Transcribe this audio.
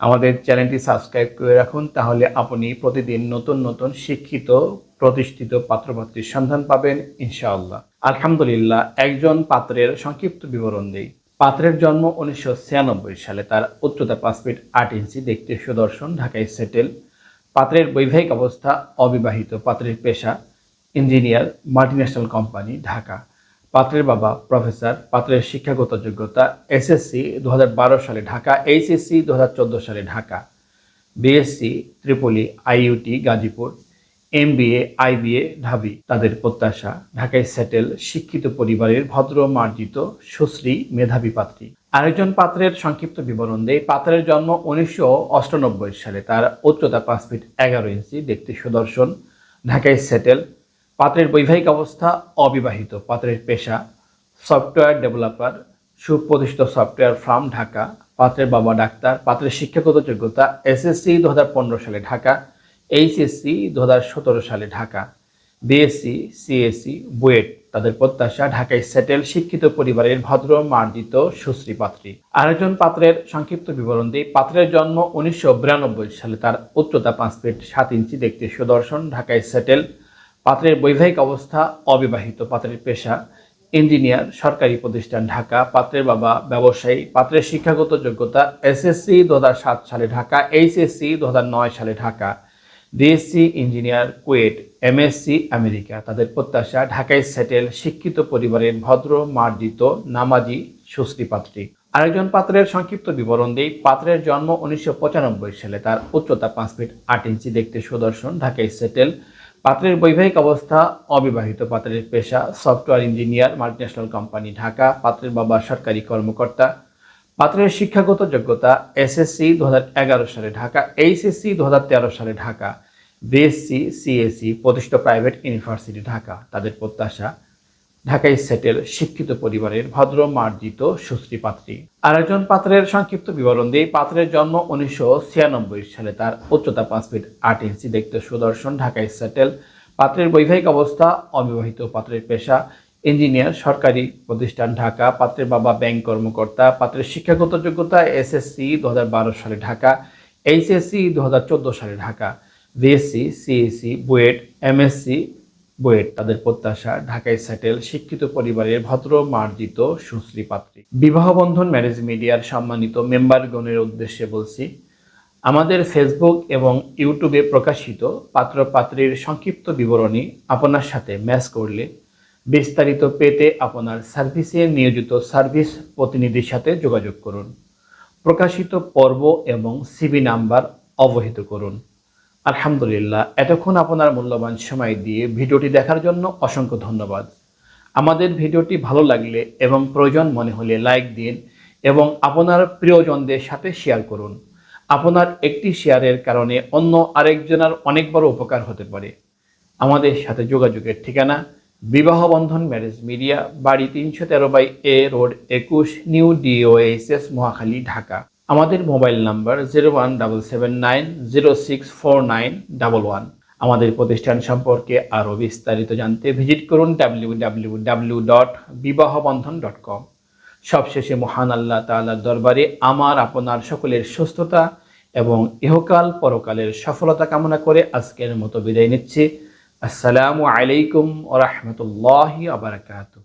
আমাদের চ্যানেলটি সাবস্ক্রাইব করে রাখুন, তাহলে আপনি প্রতিদিন নতুন নতুন শিক্ষিত, প্রতিষ্ঠিত পাত্রপাত্রীর সন্ধান পাবেন, ইনশাআল্লাহ। আলহামদুলিল্লাহ, একজন পাত্রের সংক্ষিপ্ত বিবরণ দেই। পাত্রের জন্ম উনিশশো ছিয়ানব্বই সালে, তার উচ্চতা পাঁচ ফিট আট ইঞ্চি, দেখতে সুদর্শন, ঢাকায় সেটেল। পাত্রের বৈবাহিক অবস্থা অবিবাহিত, পাত্রের পেশা ইঞ্জিনিয়ার মাল্টিন্যাশনাল কোম্পানি ঢাকা। পাত্রের বাবা, প্রফেসর, পাত্রের শিক্ষাগত যোগ্যতা এসএসসি দু হাজার বারো সালে ঢাকা এইচএসসি দুহাজার চোদ্দ সালে Dhaka BSc triple E IUT Gazipur M BA IBA Dhabi. তাদের প্রত্যাশা, ঢাকায় সেটেল শিক্ষিত পরিবারের ভদ্র, মার্জিত, সুশ্রী, মেধাবী পাত্রী। আরেকজন পাত্রের সংক্ষিপ্ত বিবরণ দেয় পাত্রের জন্ম উনিশশো সালে। তার উচ্চতা পাঁচ ফিট এগারো ইঞ্চি, দেখতে সুদর্শন। ঢাকায় সেটেল পাত্রের বৈবাহিক অবস্থা অবিবাহিত। পাত্রের পেশা সফটওয়্যার ডেভেলপার, সুপ্রতিষ্ঠিত সফটওয়্যার ফার্ম ঢাকা, পাত্রের বাবা ডাক্তার, পাত্রের শিক্ষাগত যোগ্যতা এসএসসি দু হাজার পনেরো সালে ঢাকা এইচএসসি দু হাজার সতেরো সালে ঢাকা বিএসসি সিএসসি বুয়েট তাদের প্রত্যাশা ঢাকায় সেটেল, শিক্ষিত পরিবারের ভদ্র, মার্জিত, সুশ্রী পাত্রী। আরেকজন পাত্রের সংক্ষিপ্ত বিবরণ দিই। পাত্রের জন্ম উনিশশো বিরানব্বই সালে তার উচ্চতা পাঁচ ফিট সাত ইঞ্চি, দেখতে সুদর্শন, ঢাকায় সেটেল। পাত্রের বৈবাহিক অবস্থা অবিবাহিত, পাত্রের পেশা। ইঞ্জিনিয়ার, সরকারি প্রতিষ্ঠান, ঢাকা। পাত্রের বাবা, ব্যবসায়ী। পাত্রের শিক্ষাগত যোগ্যতা এসএসসি দু হাজার সাত সালে ঢাকা, এইচএসসি দু হাজার নয় সালে Dhaka. DSc engineer, KUET, MSc America. তাদের প্রত্যাশা, ঢাকায় সেটেল, শিক্ষিত পরিবারের ভদ্র, মার্জিত, নামাজি, সুশ্রী পাত্রী। আরেকজন পাত্রের সংক্ষিপ্ত বিবরণ দেই। পাত্রের জন্ম উনিশশো পঁচানব্বই সালে। তার উচ্চতা পাঁচ ফিট আট ইঞ্চি। দেখতে সুদর্শন। ঢাকায় সেটেল। পাত্রের বৈবাহিক অবস্থা অবিবাহিত। পাত্রের পেশা software engineer multinational company Dhaka. পাত্রের বাবা সরকারি কর্মকর্তা। পাত্রের শিক্ষাগত যোগ্যতা এসএসসি দু হাজার এগারো সালে ঢাকা এইচএসসি দু হাজার তেরো সালে ঢাকা বিএসসি সিএসসি প্রতিষ্ঠিত প্রাইভেট ইউনিভার্সিটি ঢাকা। তাদের প্রত্যাশা ঢাকায় সেটেল শিক্ষিত পরিবারের ভদ্র মার্জিত সুশ্রী পাত্রী। আরেকজন পাত্রের সংক্ষিপ্ত বিবরণ দিয়ে পাত্রের জন্ম উনিশশো ছিয়ানব্বই সালে তার উচ্চতা পাঁচ ফিট আট ইঞ্চি। দেখতে সুদর্শন, ঢাকায় সেটেল পাত্রের বৈবাহিক অবস্থা, অবিবাহিত পাত্রের পেশা, ইঞ্জিনিয়ার, সরকারি প্রতিষ্ঠান ঢাকা। পাত্রের বাবা ব্যাংক কর্মকর্তা। পাত্রের শিক্ষাগত যোগ্যতা এসএসসি দু হাজার বারো সালে ঢাকা, এইচএসসি দু হাজার চোদ্দ সালে Dhaka BSc CSE, BUET, MSc BUET, তাদের প্রত্যাশা, ঢাকায় সেটেল শিক্ষিত পরিবারের ভদ্র, মার্জিত, সুশ্রী পাত্রী। বিবাহ বন্ধন ম্যারেজ মিডিয়ার সম্মানিত মেম্বারগণের উদ্দেশ্যে বলছি, আমাদের ফেসবুক এবং ইউটিউবে প্রকাশিত পাত্র পাত্রীর সংক্ষিপ্ত বিবরণী আপনার সাথে ম্যাচ করলে বিস্তারিত পেতে আপনার সার্ভিসে নিয়োজিত সার্ভিস প্রতিনিধির সাথে যোগাযোগ করুন। প্রকাশিত পর্ব এবং সিবি নাম্বার অবহিত করুন। আলহামদুলিল্লাহ, এতক্ষণ আপনার মূল্যবান সময় দিয়ে ভিডিওটি দেখার জন্য অসংখ্য ধন্যবাদ। আমাদের ভিডিওটি ভালো লাগলে এবং প্রয়োজন মনে হলে লাইক দিন এবং আপনার প্রিয়জনদের সাথে শেয়ার করুন। আপনার একটি শেয়ারের কারণে অন্য আরেকজনের অনেক বড় উপকার হতে পারে। আমাদের সাথে যোগাযোগের ঠিকানা বিবাহ বন্ধন ম্যারেজ মিডিয়া, বাড়ি তিনশো তেরো বাই এ রোড একুশ নিউ ডিওএসএস মহাখালী, ঢাকা। আমাদের mobile number zero one double seven nine zero six four nine double one. আমাদের প্রতিষ্ঠান সম্পর্কে আরও বিস্তারিত জানতে ভিজিট করুন W W W dot Bibahabandhan dot com. সবশেষে মহান আল্লাহ তাআলার দরবারে আমার, আপনার সকলের সুস্থতা এবং ইহকাল পরকালের সফলতা কামনা করে আজকের মতো বিদায় নিচ্ছি। আসসালামু আলাইকুম ওরহমতুল্লাহি আবরাকাতু